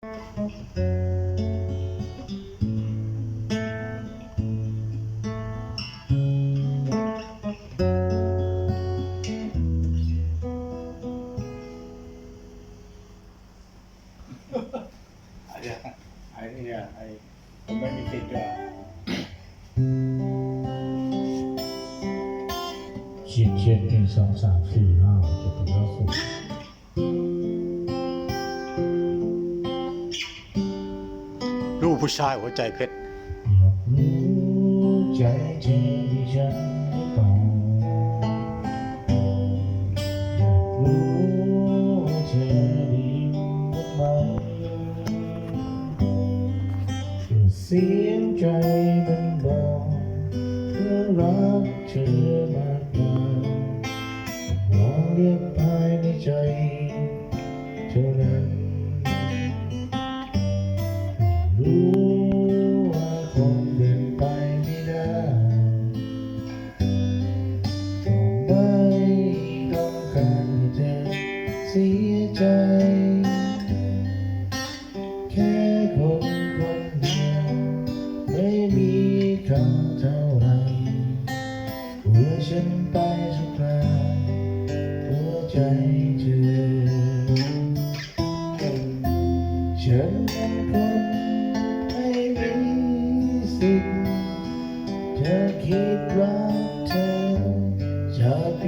ไอ้เนี่ยไอ้นี่เนี่ยไอ้ผมไม่มีติดด้วยขีดเขียนหนึ่งสองสามสี่ห้าหกเจ็ดแปดเก้าสิบ ลูกผู้ชายหัวใจเพชรอยากรู้ใจเธอที่ฉันให้ฟังรู้ว่าเธอได้ยินไหมเสียงใจมันบอกเพื่อรักเธอ รู้ว่าคงเป็นไปไม่ได้ต้องไม่ต้องการให้เสียใจ แค่คนคนเดียวไม่มีค่าเท่าไหรหัวฉันไปสุดท้ายหัวใจ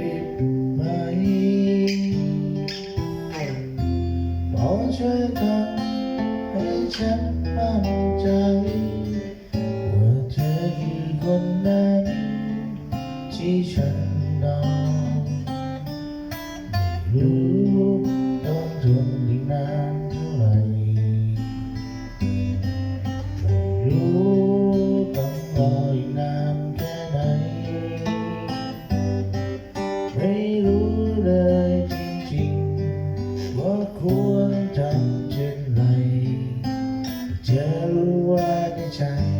จะผิดไหมขอช่วยทำให้ฉันมั่นใจ ในใจ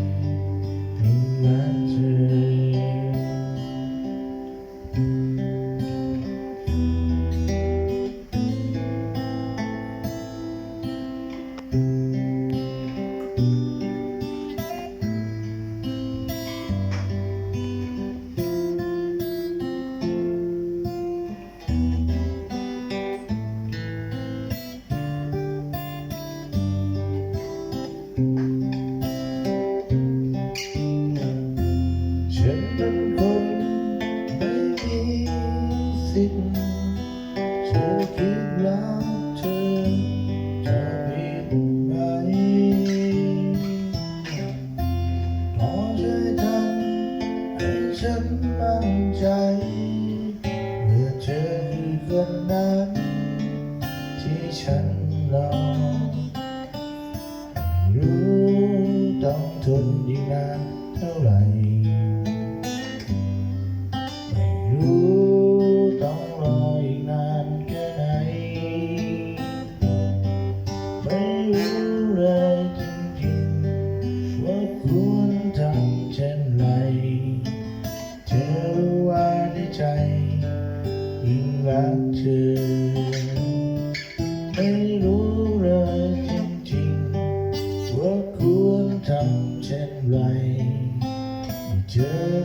คิดแล้วเธอจะผิดไหมขอช่วยทำให้ฉันมั่นใจเมื่อเธอคือคนนั้นที่ฉันรอรู้ต้องทนอีกนานเท่าไหร่ เธอ ไม่รู้เลยจริงๆว่าควรทำเช่นไรเธอ